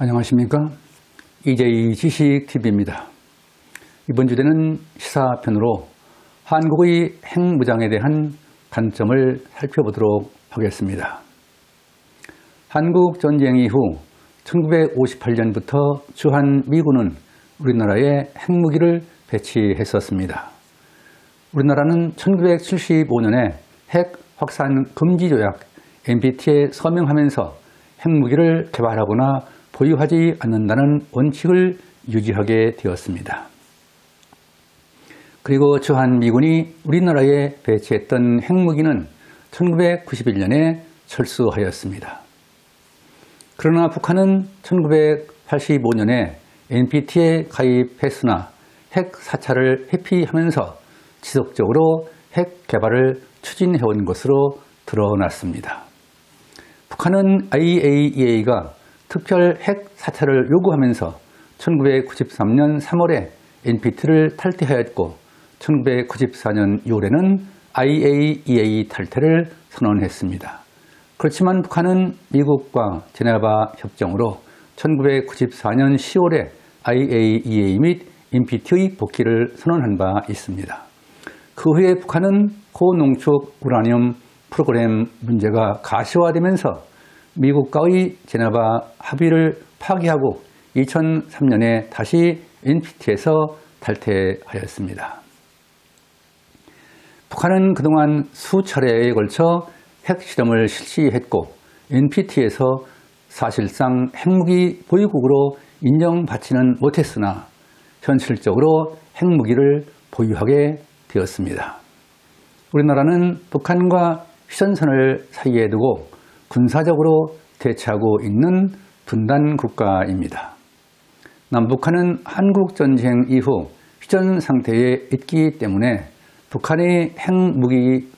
안녕하십니까. 이제이 지식TV입니다. 이번 주제는 시사편으로 한국의 핵무장에 대한 관점을 살펴보도록 하겠습니다. 한국 전쟁 이후 1958년부터 주한 미군은 우리나라에 핵무기를 배치했었습니다. 우리나라는 1975년에 핵 확산 금지 조약 NPT에 서명하면서 핵무기를 개발하거나 보유하지 않는다는 원칙을 유지하게 되었습니다. 그리고 주한 미군이 우리나라에 배치했던 핵무기는 1991년에 철수하였습니다. 그러나 북한은 1985년에 NPT에 가입했으나 핵 사찰을 회피하면서 지속적으로 핵 개발을 추진해온 것으로 드러났습니다. 북한은 IAEA가 특별 핵 사찰을 요구하면서 1993년 3월에 NPT를 탈퇴하였고 1994년 6월에는 IAEA 탈퇴를 선언했습니다. 그렇지만 북한은 미국과 제네바 협정으로 1994년 10월에 IAEA 및 NPT의 복귀를 선언한 바 있습니다. 그 후에 북한은 고농축 우라늄 프로그램 문제가 가시화되면서 미국과의 제네바 합의를 파기하고 2003년에 다시 NPT에서 탈퇴하였습니다. 북한은 그동안 수차례에 걸쳐 핵실험을 실시했고 NPT에서 사실상 핵무기 보유국으로 인정받지는 못했으나 현실적으로 핵무기를 보유하게 되었습니다. 우리나라는 북한과 휴전선을 사이에 두고 군사적으로 대처하고 있는 분단 국가입니다. 남북한은 한국 전쟁 이후 휴전 상태에 있기 때문에 북한의 핵무기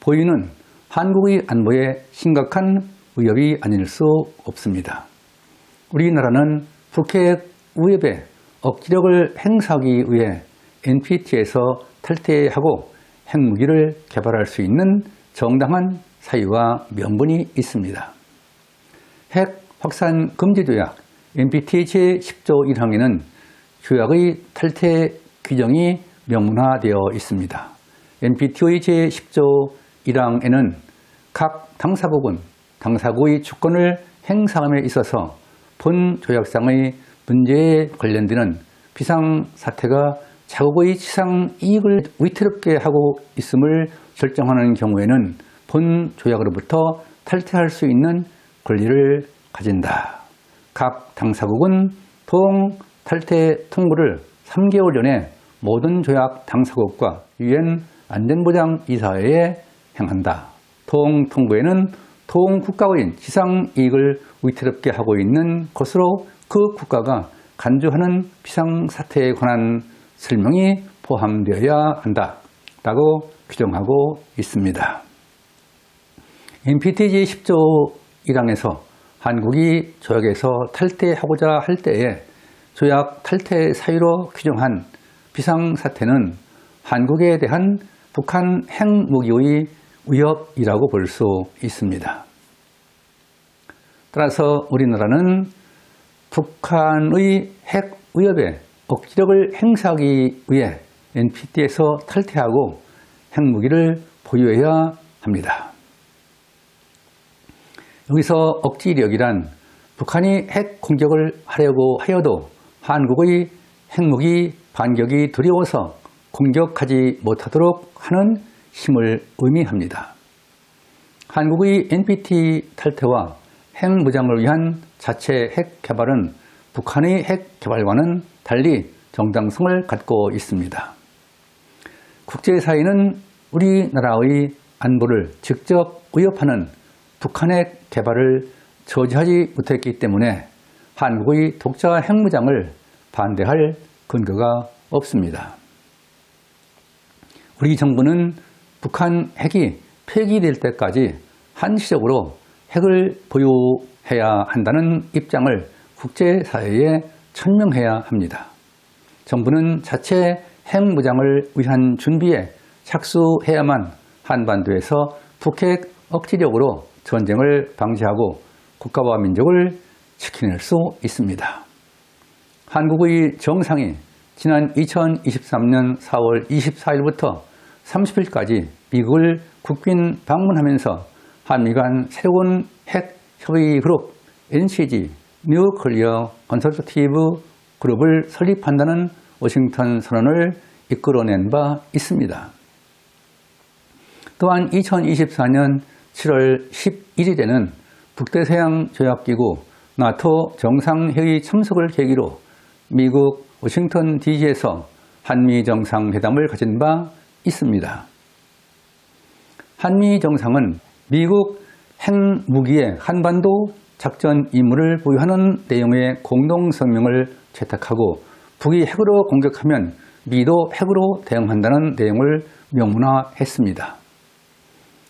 보유는 한국의 안보에 심각한 위협이 아닐 수 없습니다. 우리나라는 북핵 위협에 억지력을 행사하기 위해 NPT에서 탈퇴하고 핵무기를 개발할 수 있는 정당한 사유와 명분이 있습니다. 핵 확산 금지 조약 NPT 제10조 1항에는 조약의 탈퇴 규정이 명문화되어 있습니다. NPT의 제10조 1항에는 각 당사국은 당사국의 주권을 행사함에 있어서 본 조약상의 문제에 관련되는 비상 사태가 자국의 치상 이익을 위태롭게 하고 있음을 결정하는 경우에는 본 조약으로부터 탈퇴할 수 있는 권리를 가진다. 각 당사국은 통 탈퇴 통보를 3개월 전에 모든 조약 당사국과 유엔 안전보장 이사회에 행한다. 통 통보에는 통 국가의 지상 이익을 위태롭게 하고 있는 것으로 그 국가가 간주하는 비상사태에 관한 설명이 포함되어야 한다. 라고 규정하고 있습니다. NPTG 10조 1항에서 한국이 조약에서 탈퇴하고자 할 때에 조약 탈퇴 사유로 규정한 비상사태는 한국에 대한 북한 핵무기의 위협이라고 볼 수 있습니다. 따라서 우리나라는 북한의 핵 위협에 억지력을 행사하기 위해 NPT에서 탈퇴하고 핵무기를 보유해야 합니다. 여기서 억지력이란 북한이 핵 공격을 하려고 하여도 한국의 핵무기 반격이 두려워서 공격하지 못하도록 하는 힘을 의미합니다. 한국의 NPT 탈퇴와 핵 무장을 위한 자체 핵 개발은 북한의 핵 개발과는 달리 정당성을 갖고 있습니다. 국제사회는 우리나라의 안보를 직접 위협하는 북한의 개발을 저지하지 못했기 때문에 한국의 독자 핵무장을 반대할 근거가 없습니다. 우리 정부는 북한 핵이 폐기될 때까지 한시적으로 핵을 보유해야 한다는 입장을 국제사회에 천명해야 합니다. 정부는 자체 핵무장을 위한 준비에 착수해야만 한반도에서 북핵 억지력으로 전쟁을 방지하고 국가와 민족을 지켜낼 수 있습니다. 한국의 정상이 지난 2023년 4월 24일부터 30일까지 미국을 국빈 방문하면서 한미 간 새로운 핵 협의 그룹 NCG 뉴클리어 컨설터티브 그룹을 설립한다는 워싱턴 선언을 이끌어낸 바 있습니다. 또한 2024년 7월 11일에는 북대서양 조약기구 나토 정상회의 참석을 계기로 미국 워싱턴 DC에서 한미 정상회담을 가진 바 있습니다. 한미 정상은 미국 핵무기의 한반도 작전 임무를 보유하는 내용의 공동성명을 채택하고 북이 핵으로 공격하면 미도 핵으로 대응한다는 내용을 명문화했습니다.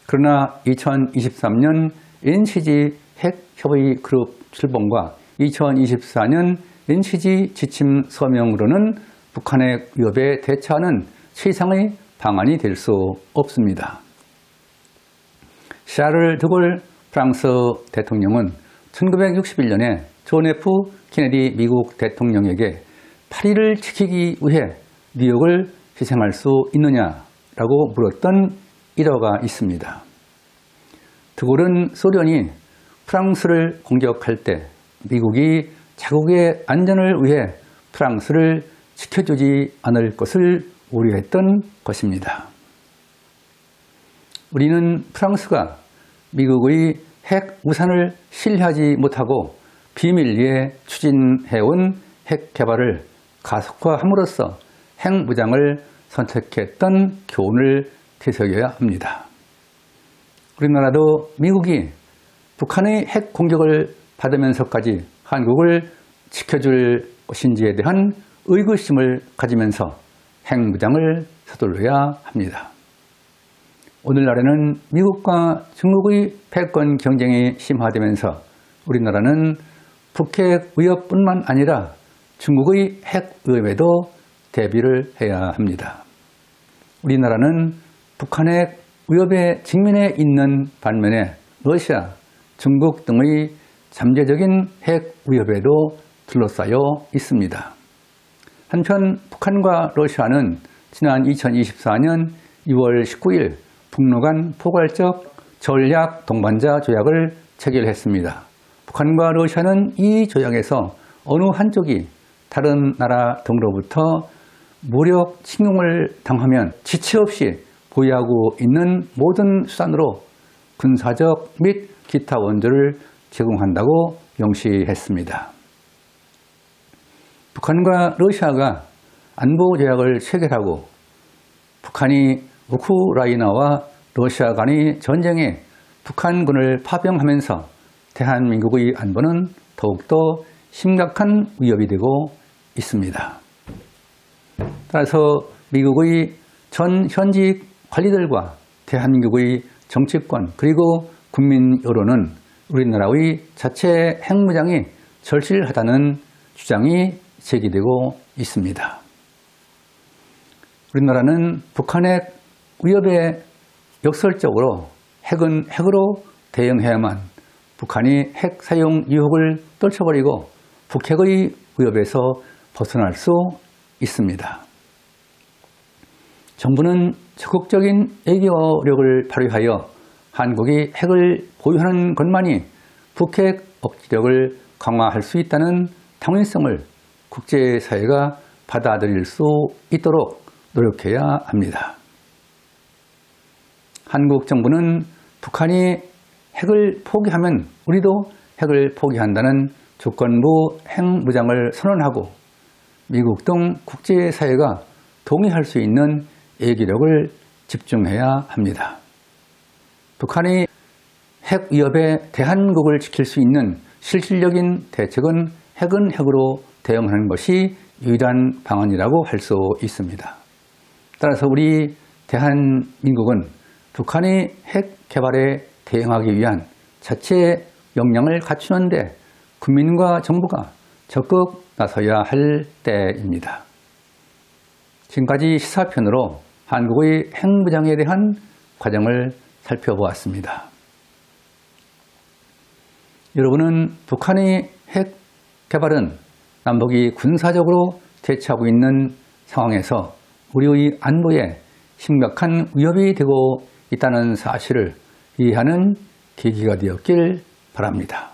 그러나 2023년 NCG 핵협의 그룹 출범과 2024년 NCG 지침 서명으로는 북한의 위협에 대처하는 최상의 방안이 될 수 없습니다. 샤를 드골 프랑스 대통령은 1961년에 존 F 케네디 미국 대통령에게 파리를 지키기 위해 뉴욕을 희생할 수 있느냐라고 물었던 일화가 있습니다. 드골은 소련이 프랑스를 공격할 때 미국이 자국의 안전을 위해 프랑스를 지켜주지 않을 것을 우려했던 것입니다. 우리는 프랑스가 미국의 핵 우산을 신뢰하지 못하고 비밀리에 추진해온 핵 개발을 가속화함으로써 핵 무장을 선택했던 교훈을 되새겨야 합니다. 우리나라도 미국이 북한의 핵 공격을 받으면서까지 한국을 지켜줄 것인지에 대한 의구심을 가지면서 핵무장을 서둘러야 합니다. 오늘날에는 미국과 중국의 패권 경쟁이 심화되면서 우리나라는 북핵 위협뿐만 아니라 중국의 핵 위협에도 대비를 해야 합니다. 우리나라는 북한의 위협에 직면해 있는 반면에 러시아, 중국 등의 잠재적인 핵 위협에도 둘러싸여 있습니다. 한편 북한과 러시아는 지난 2024년 2월 19일 북러 간 포괄적 전략 동반자 조약을 체결했습니다. 북한과 러시아는 이 조약에서 어느 한쪽이 다른 나라 등으로부터 무력 침공을 당하면 지체 없이 보유하고 있는 모든 수단으로 군사적 및 기타 원조를 제공한다고 명시했습니다. 북한과 러시아가 안보 조약을 체결하고 북한이 우크라이나와 러시아 간의 전쟁에 북한군을 파병하면서 대한민국의 안보는 더욱더 심각한 위협이 되고 있습니다. 따라서 미국의 전 현직 관리들과 대한민국의 정치권 그리고 국민 여론은 우리나라의 자체 핵무장이 절실하다는 주장이 제기되고 있습니다. 우리나라는 북한의 위협에 역설적으로 핵은 핵으로 대응해야만 북한이 핵 사용 유혹을 떨쳐버리고 북핵의 위협에서 벗어날 수 있습니다. 정부는 적극적인 애교력을 발휘하여 한국이 핵을 보유하는 것만이 북핵 억지력을 강화할 수 있다는 당위성을 국제사회가 받아들일 수 있도록 노력해야 합니다. 한국 정부는 북한이 핵을 포기하면 우리도 핵을 포기한다는 조건부 핵무장을 선언하고 미국 등 국제사회가 동의할 수 있는 애기력을 집중해야 합니다. 북한이 핵 위협에 대한국을 지킬 수 있는 실질적인 대책은 핵은 핵으로 대응하는 것이 유일한 방안이라고 할 수 있습니다. 따라서 우리 대한민국은 북한의 핵 개발에 대응하기 위한 자체 역량을 갖추는데 국민과 정부가 적극 나서야 할 때입니다. 지금까지 시사편으로 한국의 핵무장에 대한 과정을 살펴보았습니다. 여러분은 북한의 핵 개발은 남북이 군사적으로 대치하고 있는 상황에서 우리의 안보에 심각한 위협이 되고 있다는 사실을 이해하는 계기가 되었길 바랍니다.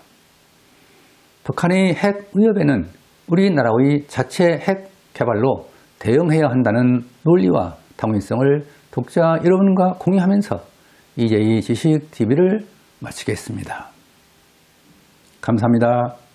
북한의 핵 위협에는 우리나라의 자체 핵 개발로 대응해야 한다는 논리와 당위성을 독자 여러분과 공유하면서 이제이 지식TV를 마치겠습니다. 감사합니다.